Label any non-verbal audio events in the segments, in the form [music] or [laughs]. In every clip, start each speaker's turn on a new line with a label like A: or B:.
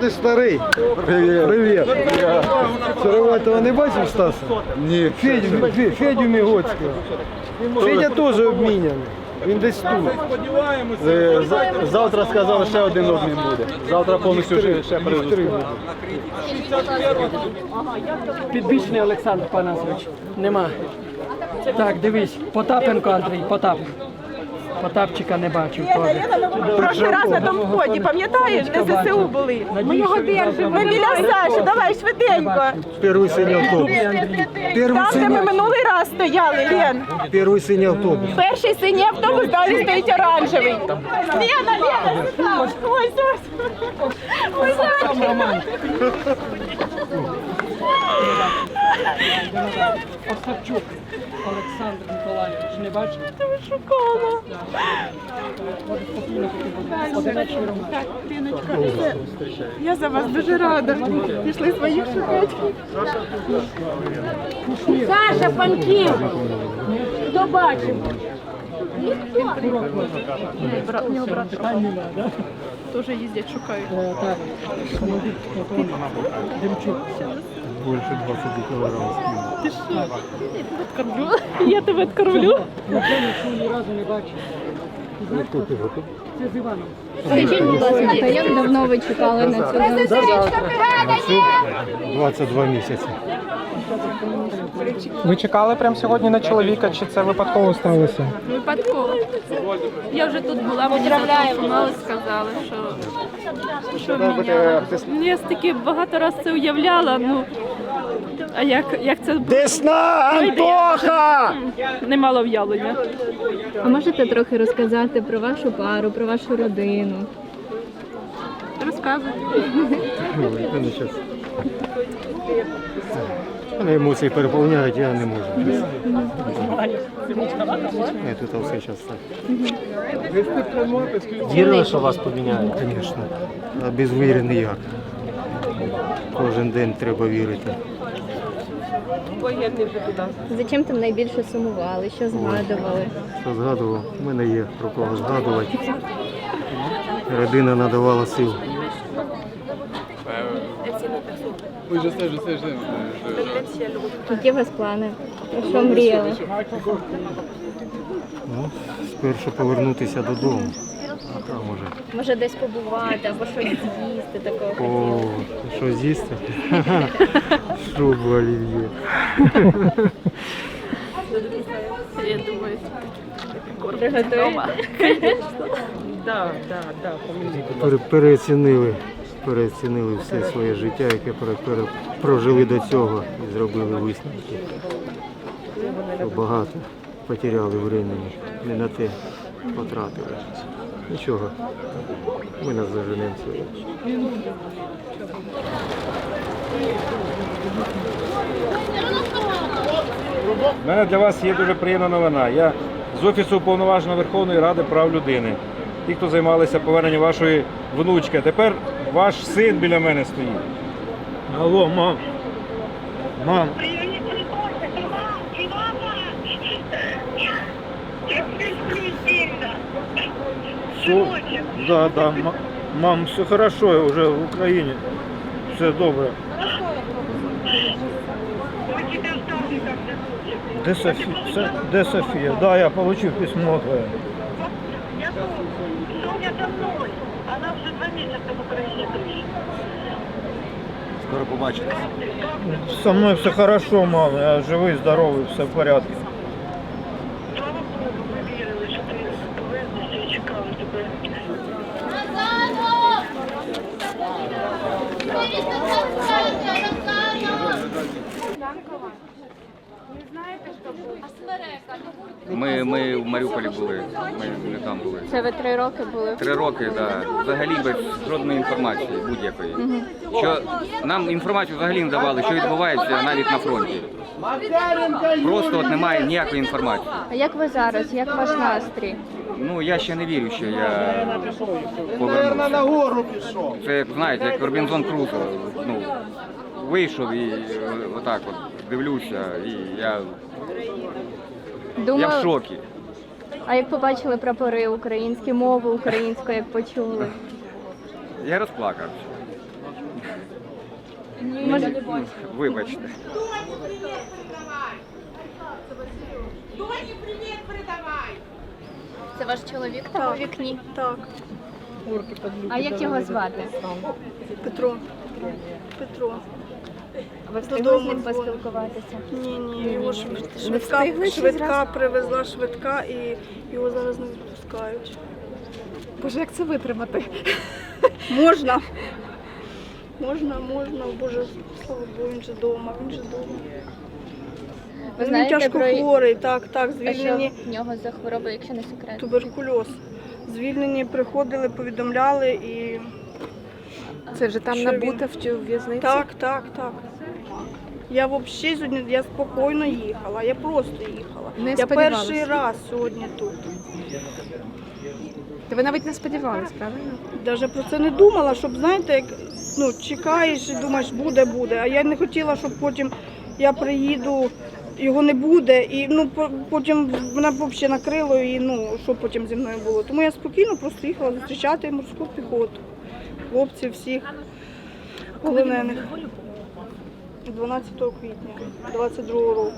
A: Ти старий. Привіт. Привіт. Сироватого не бачив Стаса? Ні. Федю, Фе- Федю Мігоцького. Федя теж обміняний. Він десь тут.
B: Е, за- Завтра сказали, ще один обмін буде. Завтра повністю ще, ще
A: буде.
C: Підбічний Олександр Панасович. Нема. Так, дивись, Потапенко Андрій, Потап. Потапчика не бачив.
D: Прошлий раз на тому вході, пам'ятаєш, де ЗСУ були? Ми його держимо. Ми біля Саші, давай швиденько.
A: Перший синій автобус.
D: Там, де ми минулий раз стояли, Лен.
A: перший синій автобус.
D: Перший синій автобус, далі стоїть оранжевий. Лена, Лена, сюди. Ось, ось. Ось, ось.
C: Остапчук Олександр Миколаївич, не бачив?
D: Шукала.
C: Одиночний роман.
D: Так, Ліночка, я за вас дуже рада. Пішли своїх шукати.
E: Саша Панків. Хто бачив?
D: Брат теж їздять, шукають.
C: Е, Так, Демчук.
A: Більше 20 кілограмів.
D: Ти що? Я тебе откормлю. Я тебе откормлю.
C: Ну, це ніхто ні разу не бачив. Знаєш, хто це? Це з Іваном.
E: Скажіть, будь ласка, як давно ви чекали на цю
A: 22 місяці.
F: Ви чекали прямо сьогодні на чоловіка, чи це випадково сталося?
G: Випадково. Я вже тут була, мені зателефонували, сказали, що, що міняла. Ну, Я стільки багато разів це уявляла, ну, а як, як це буде?
A: Десна Антоха!
G: Не мало уявлення.
E: А можете трохи розказати про вашу пару, про вашу родину?
G: Розказуй.
A: Мене емоції переповняють, я не можу. Я тут все зараз так.
B: Вірили, що вас поміняють?
A: Звісно. А без віри ніяк. Кожен день треба вірити.
E: За чим там найбільше сумували? Що згадували?
A: Що згадував, у мене є про кого згадувати. Родина надавала сил.
E: Які у вас плани? Про що мріяли?
A: Ну, спершу повернутися додому. А там уже.
E: Може десь побувати або щось з'їсти такого?
A: О, що з'їсти? [laughs] Шубу олів'є.
G: Я думаю,
E: Приготуєте?
C: Так, так, так.
A: Переоцінили, переоцінили все своє життя, яке прожили до цього і зробили висновки. Багато потеряли времени, не на те потратили. Нічого, ми нас заженемо сьогодні.
H: У мене для вас є дуже приємна новина. Я з Офісу уповноваженого Верховної Ради прав людини. Ті, хто займалися поверненням вашої внучки. Тепер ваш син біля мене стоїть.
A: Алло, мам. Мам,
I: Все,
A: да, да, мам, все хорошо, я вже в Україні. Все добре. Де Софія? Де Софія? Да, я получив письмо твоє.
I: Я помню. Соня со мной. Она уже два месяца в Украине дышит.
B: Скоро побачите.
A: Со мною все хорошо, мам, я живий, здоровий, все в порядку.
I: Слава Богу, ми вірили, що ти повернешся і чекали тебе.
J: Ми, ми в Маріуполі були,
E: Це ви три роки були?
J: Три роки, да, взагалі без жодної інформації будь-якої. Що нам інформацію взагалі не давали, що відбувається навіть на фронті. Просто от немає ніякої інформації.
E: А як ви зараз? Як ваш настрій?
J: Ну я ще не вірю, що я повернувся. Це знаєте, як Робінзон Крузо. Ну, вийшов і е, отак от дивлюся, і я, я в
E: Думаю,
J: шокі.
E: А як побачили прапори українські, мову українську, як почули?
J: Я розплакався.
E: Може,
J: Вибачте.
E: це ваш чоловік там у вікні?
K: Так,
E: А як його звати?
K: Петро. Петро.
E: Ви встигли з ним поспілкуватися?
K: Ні, ні, його швид- швидка, швидка привезла швидка і його зараз не відпускають.
D: Боже, як це витримати?
K: Можна. Можна, можна, боже, слава Богу, він же вдома, він же вдома.
E: Ви
K: Він
E: знаєте
K: тяжко
E: про
K: хворий, так, так,
E: а що
K: звільнені.
E: в нього за хвороба, якщо не секрет?
K: Туберкульоз. Звільнені приходили, повідомляли і
D: Це вже там
K: Що
D: набута в цю в'язниці?
K: так, так, так. Я взагалі сьогодні я спокійно їхала, я просто їхала.
D: Не
K: я
D: сподівалась.
K: перший раз сьогодні тут.
D: Та ви навіть не сподівались, правильно?
K: Навіть про це не думала, щоб знаєте, як ну, чекаєш і думаєш, буде, буде. А я не хотіла, щоб потім я приїду, його не буде, і ну по- потім мене взагалі накрило, і ну що потім зі мною було. Тому я спокійно просто їхала зустрічати морську піхоту. Хлопців всіх полонених. 12 квітня 22 року.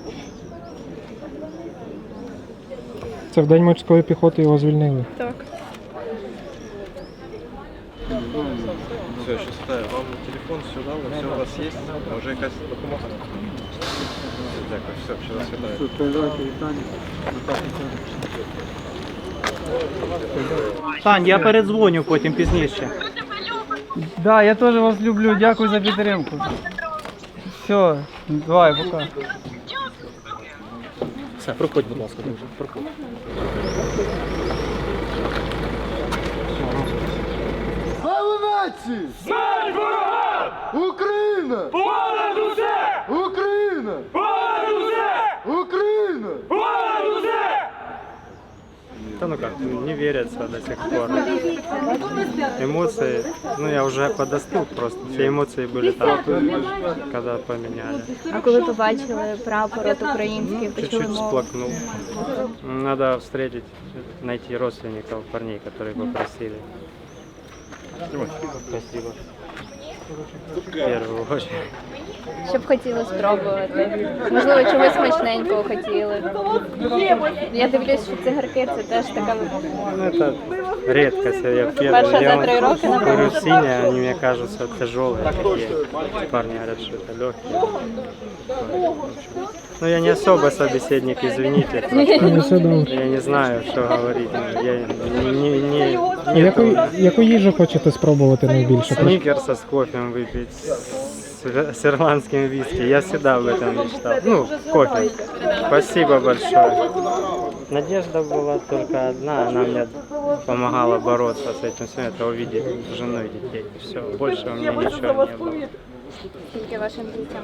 L: Це в день морської піхоти його звільнили.
K: Так.
M: Все, щасливо. Вам телефон дали, все у вас є, може якась допомога. Дякую, все, ще раз вітаю.
B: Тань, я передзвоню потім пізніше. Да, я теж вас люблю, дякую за підтримку. Все, давай, пока. Все, проходь, будь ласка, дуже. Проходь.
M: Слава нації! Смерть ворогам! Україна! Понад усе!
L: Да ну как, не верится до сих пор. Эмоции, ну я уже подостыл просто. Все эмоции были там, когда поменяли.
E: А коли побачили прапор от український, почули
L: Чуть-чуть
E: мову?
L: всплакнул. Надо встретить, найти родственников парней, которые попросили. Спасибо. В первую очередь.
E: Що б хотіли спробувати? Можливо, чогось смачненького хотіли. Я дивлюсь, що цигарки це теж така
L: Ну, это редкость. Я первый.
E: Перша
L: я
E: за три роки, напевно.
L: Говорю, синие, они мне кажутся тяжелые такие. Парни говорят, что это легкие. Ну, я не особо собеседник, извините. просто Я не знаю, что говорить. Я не, не, не, А нету яку, яку їжу хочете спробувати найбільше? сникерса с кофе выпить, с, с ирландским виски. Я всегда об этом мечтал. Ну, кофе. Спасибо большое. Надежда была только одна, она мне помогала бороться с этим всем, это увидеть жену и детей. Все, больше у меня ничего не было.
E: скільки вашим дітям.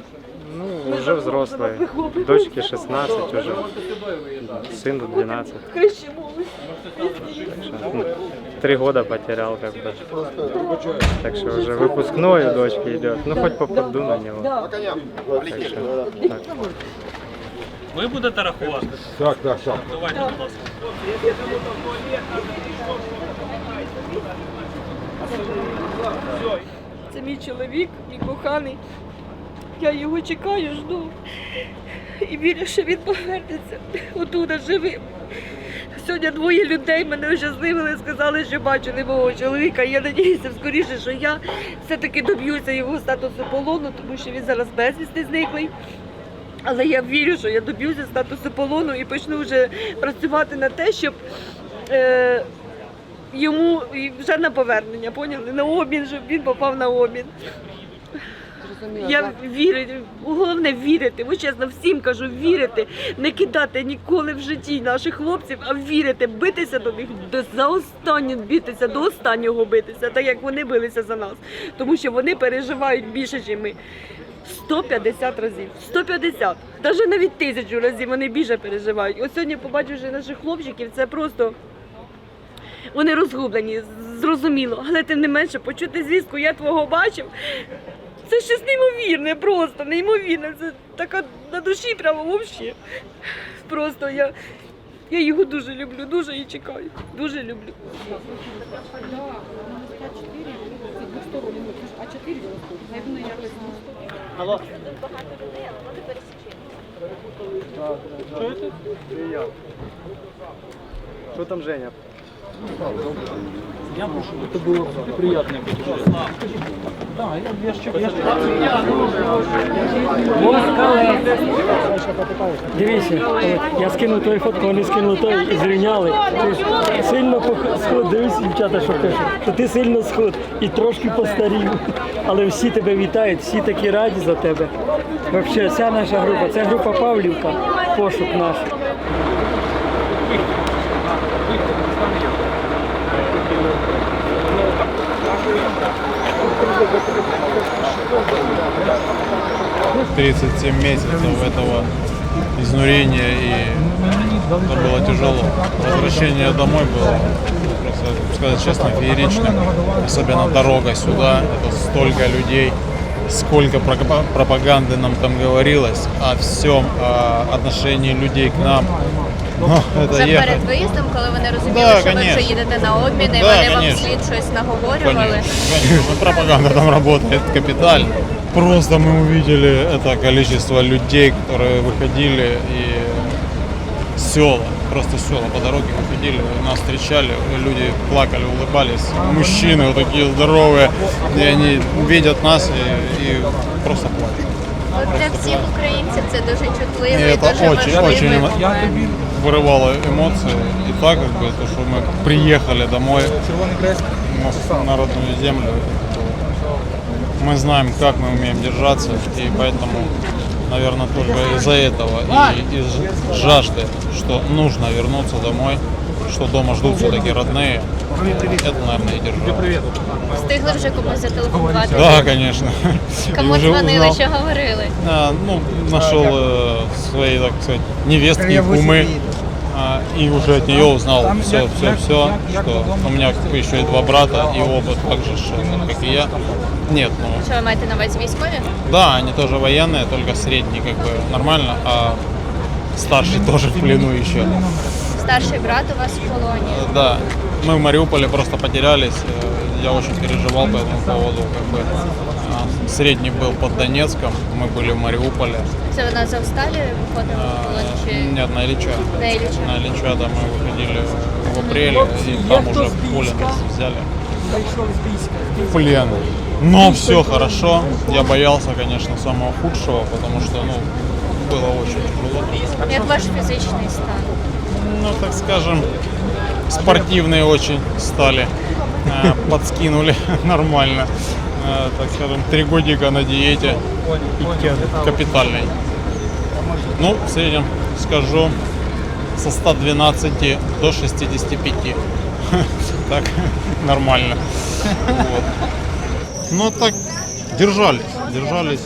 L: Ну, уже взрослые. Дочке 16 уже, сыну 12. Так что, ну, три года потерял как бы. Так что уже выпускной у дочки идет. Ну, хоть попаду на него. Так что, так.
B: Ви будете рахувати?
M: Так, так, так.
B: Давайте, будь ласка.
K: Це мій чоловік, мій коханий. Я його чекаю, жду. І вірю, що він повернеться отуда живим. Сьогодні двоє людей мене ощасливили, сказали, що бачили мого чоловіка. Я надіюся скоріше, що я все-таки доб'юся його статусу полону, тому що він зараз безвісти зниклий. Але я вірю, що я доб'юся статусу полону і почну вже працювати на те, щоб е, йому вже на повернення, поняли? На обмін, щоб він попав на обмін.
N: Я вірю, головне вірити. Ось чесно, всім кажу, вірити, не кидати ніколи в житті наших хлопців, а вірити, битися до них до за останнє битися, до останнього битися, так як вони билися за нас. Тому що вони переживають більше, ніж ми. 150 разів, 150, навіть навіть тисячу разів вони більше переживають. От сьогодні, побачивши наших хлопчиків, це просто вони розгублені, зрозуміло, але тим не менше почути звістку, я твого бачив. Це щось неймовірне, просто неймовірне. Це така на душі прямо взагалі. Просто я, я його дуже люблю, дуже і чекаю. Дуже люблю.
B: Алло. Что там Женя? Это было приятное Да, я
O: Дивіться, от, я скинув твою фотку, вони скинули той і зрівняли. Ж сильно схуд, дивись, дівчата, що пишуть, що ти сильно схуд і трошки постарів. Але всі тебе вітають, всі такі раді за тебе. Взагалі, вся наша група, це група Павлівка, пошук наш.
P: — 37 месяцев этого изнурения, и это было тяжело. Возвращение домой было, просто, сказать честно, фееричным. Особенно дорога сюда, это столько людей, сколько пропа- пропаганды нам там говорилось о всем, о отношении людей к нам. Ну, это
E: Вже
P: ехать.
E: перед виїздом, коли вони розуміли,
P: Да,
E: що ви вже
P: конечно.
E: їдете на обміни,
P: Да,
E: вони вам
P: конечно.
E: слід щось наговорювали.
P: Конечно, конечно. Пропаганда там работает капитально. Просто мы увидели это количество людей, которые выходили и села, просто села по дороге выходили, нас встречали, люди плакали, улыбались, мужчины вот такие здоровые, и они видят нас и, и просто плачут.
E: От для всіх українців це дуже
P: И
E: чутливо і
P: это
E: дуже
P: очень,
E: важливий
P: очень
E: момент.
P: вырывало эмоции. И так, как бы, то, что мы приехали домой на, на родную землю. Мы знаем, как мы умеем держаться, и поэтому, наверное, только из-за этого и из жажды, что нужно вернуться домой, что дома ждут все-таки родные, это, наверное, и держало.
E: Встигли вже комусь зателефонувати.
P: Да, конечно.
E: Кому
P: И уже
E: дзвонили,
P: узнал.
E: що говорили?
P: А, ну, нашел э, свои, так сказать, невестки и кумы. А, и уже от нее узнал все, все, все, что у меня еще и два брата, и оба так же, что, как и я. Нет, ну,
E: Що ви маєте на увазі військові?
P: да, они тоже военные, только средний как бы нормально, а старший тоже в плену еще.
E: Старший брат у вас в полоні.
P: Э, Да, мы в Мариуполе просто потерялись, э, я очень переживал по этому поводу, как бы. А, Средний был под Донецком, мы были в Мариуполе.
E: Це ви на Азовсталі виходили в полон чи
P: Нет, на Ильича.
E: на Ілліча?
P: На Ильича, да, мы выходили в апреле, и там уже в поле нас взяли в плен. Но все хорошо. Я боялся, конечно, самого худшего, потому что, ну, было очень тяжело.
E: Як ваш фізичний стан?
P: Ну, так скажем, спортивные очень стали. Э, Подскинули [laughs] нормально. Э, Так скажем, три годика на диете капитальной. Ну, в среднем скажу, со 112 до 65. [laughs] Так, нормально. Ну, так, держались, держались.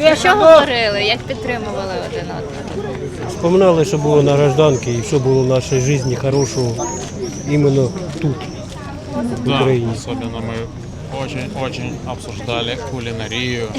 P: э,
E: Про що говорили? Як підтримували один одного?
F: Вспоминали, що було на гражданці і що було в нашій житті хорошого іменно тут, в
P: Да,
F: Україні.
P: особенно мы очень-очень обсуждали кулинарию. [laughs]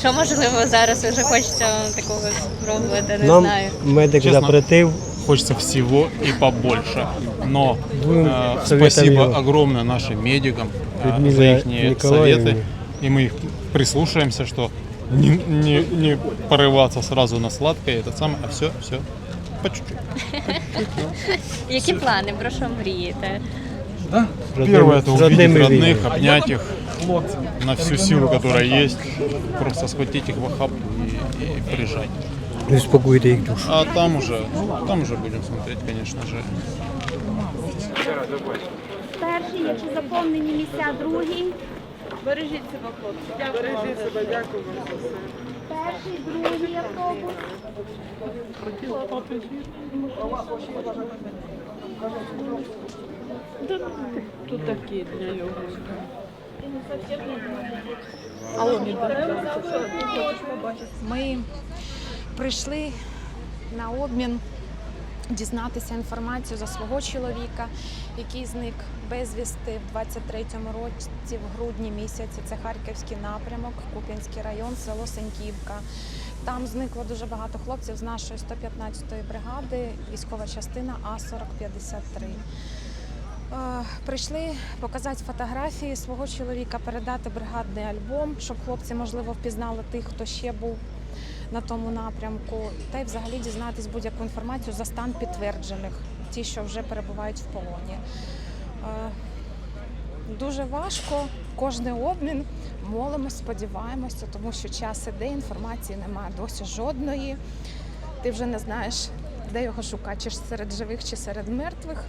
E: Що можливо зараз вже хочеться вам такого спробувати, не
F: Нам
E: знаю.
F: медик
P: Честно,
F: запретив.
P: Хочется всего и побольше. Но
F: Будем
P: э,
F: советом
P: спасибо
F: его.
P: огромное нашим медикам э,
F: Людмиле
P: за их
F: Николаевне.
P: советы. И мы их прислушаемся, что не, не, не порываться сразу на сладкое, это самое, а все, все по чуть-чуть. [laughs]
E: Які плани, про що мрієте?
P: Первое это
F: с
P: увидеть
F: родными
P: родных,
F: видно.
P: обнять их на всю силу, которая есть, просто схватить их в охапку и, и прижать.
F: І успокоїти їх душу.
P: А там уже, там уже будем смотреть, конечно же.
Q: Перший, якщо заповнені місця, другий.
K: Бережіть себе, хлопці. Дякую.
M: Бережіть себе, дякую вам.
E: Перший, другий автобус.
K: Тут такі для його.
Q: Ми прийшли на обмін дізнатися інформацію за свого чоловіка, який зник безвісти в 23-му році, в грудні місяці. Це Харківський напрямок, Куп'янський район, село Сеньківка. Там зникло дуже багато хлопців з нашої 115-ї бригади, військова частина А-4053. Е, Прийшли показати фотографії свого чоловіка, передати бригадний альбом, щоб хлопці, можливо, впізнали тих, хто ще був на тому напрямку, та й взагалі дізнатись будь-яку інформацію за стан підтверджених, ті, що вже перебувають в полоні. Е, Дуже важко, кожний обмін. Молимось, сподіваємося, тому що час іде, інформації немає досі жодної. Ти вже не знаєш, де його шукати, чи серед живих, чи серед мертвих.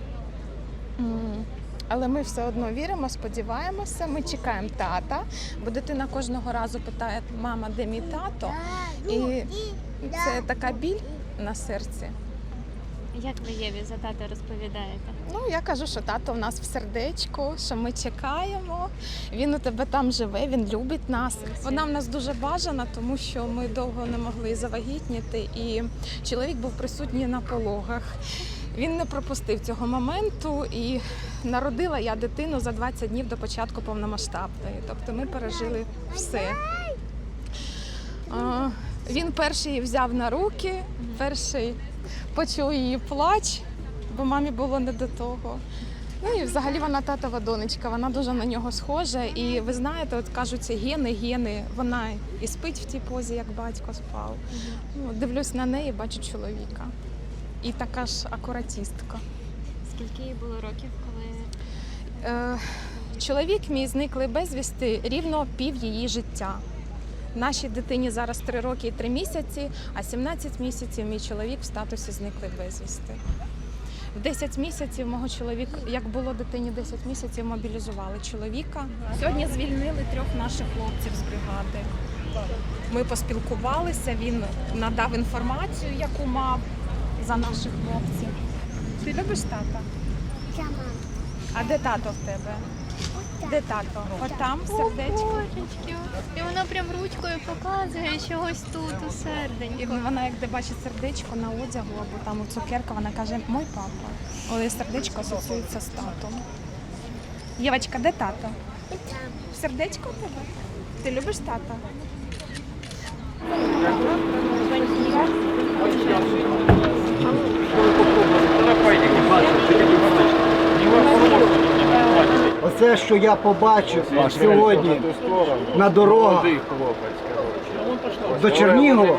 Q: Але ми все одно віримо, сподіваємося. Ми чекаємо тата, бо дитина кожного разу питає: мама, де мій тато? І це така біль на серці.
R: Як ви Єві за тата розповідаєте?
Q: Ну, я кажу, що тато в нас в сердечку, що ми чекаємо. Він у тебе там живе, він любить нас. Вона в нас дуже бажана, тому що ми довго не могли завагітніти, і чоловік був присутній на пологах. Він не пропустив цього моменту і народила я дитину за 20 днів до початку повномасштабної. Тобто ми пережили все. Він перший її взяв на руки, перший почув її плач, бо мамі було не до того. Ну і взагалі вона татова донечка, вона дуже на нього схожа. І ви знаєте, от кажуться гени, гени. Вона і спить в тій позі, як батько спав. Ну, дивлюсь на неї, бачу чоловіка. І така ж акуратістка.
R: Скільки їй було років, коли
Q: Е, чоловік мій зниклий безвісти рівно пів її життя. Нашій дитині зараз 3 роки і 3 місяці, а 17 місяців мій чоловік в статусі зниклий безвісти. В 10 місяців мого чоловіка, як було дитині 10 місяців, мобілізували чоловіка. Сьогодні звільнили трьох наших хлопців з бригади. Ми поспілкувалися, він надав інформацію, яку мав за наших хлопців. Ти любиш тата? А де тато в тебе? Де тато? Отам сердечко.
R: Божечки, і вона прям ручкою показує чогось тут у
Q: І вона, як де бачить сердечко на одягу або там у цукерка, вона каже, мой папа. Але сердечко асоціюється з татом. Євочка, де тато? Сердечко у тебе? Ти любиш тата?
S: Оце, що я побачив сьогодні на дорогах. До Чернігова,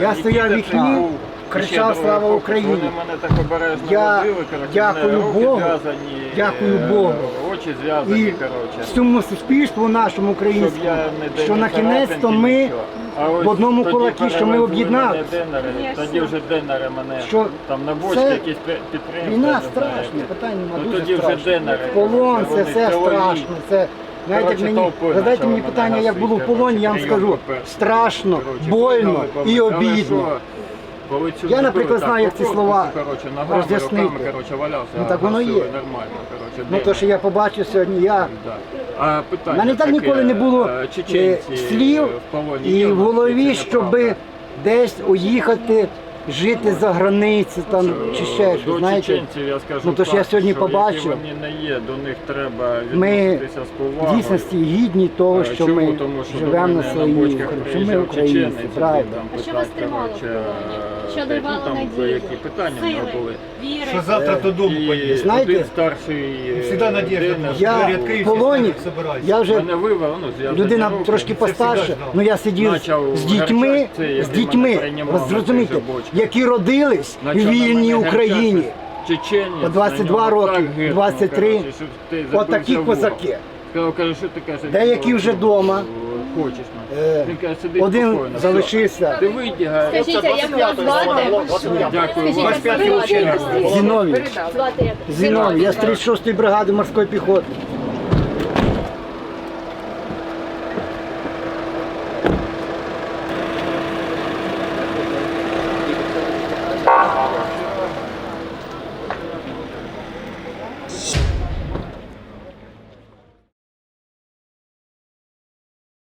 S: я стояв в вікні, кричав Слава Україні. Я дякую Богу, дякую Богу і всьому суспільству нашому українському, що на кінець-то ми в одному кулакі, що ми об'єдналися.
T: Тоді вже денери мене
S: Що
T: там на бочці якісь пі- підприємства.
S: Війна страшна,
T: знаєте.
S: питань нема,
T: Ну,
S: дуже
T: тоді вже
S: страшно.
T: денери.
S: Полон, це все страшно. Це як мені задайте мені питання, як було в полоні, я вам скажу страшно, больно і обідно. Я, наприклад, знаю, як ці слова роз'яснити.
T: руками, коротше, валявся,
S: Ну, так воно є. Ну то, що я побачив сьогодні, я
T: А питання
S: мене так ніколи не було
T: е,
S: е,
T: чеченці
S: слів
T: в
S: і в голові, щоб десь уїхати, жити за границю там чи ще щось. Знаєте,
T: я скажу
S: ну то ж
T: так,
S: я сьогодні
T: що
S: побачив.
T: вони не є, до них треба
S: Ми в дійсності гідні того,
T: Е,
S: що
T: чому?
S: ми
T: Тому що
S: живемо на своїй
T: бочках
S: Україні, що ми українці, правда.
R: А що вас тримало Що
T: е,
R: давало
T: ну, там
R: надію?
T: які питання в нього
R: Сили,
T: були.
R: віри?
T: Що завтра додому
S: поїдеш. Знаєте,
T: один старший е,
S: всегда надежда
T: Денис,
S: Я в полоні, я вже
T: Мене вивели, ну, зв'язані
S: людина
T: руки.
S: трошки постарше,
T: всегда
S: ну я сидів
T: Почав
S: з дітьми,
T: гарчати, це,
S: з дітьми,
T: приймав
S: ви зрозумієте, які родились в
T: Почав на
S: вільній
T: мене
S: Україні.
T: гарчати. Чеченець,
S: По 22
T: на нього
S: роки,
T: так гиркнув,
S: 23.
T: коротше, щоб ти
S: От такі
T: в
S: козаки.
T: Сказав, каже, що ти каже,
S: Деякі вже вдома.
T: Хочеш.
S: Е,
T: Він каже, сиди
S: Один
T: спокійно,
S: залишився.
T: Ти вийди, гай.
R: Скажіть, а як вас звати?
T: Дякую
R: Скажіть,
T: вам.
R: а ви
S: Зіновій.
R: Звати як?
S: Зіновій, я з 36-ї бригади морської піхоти.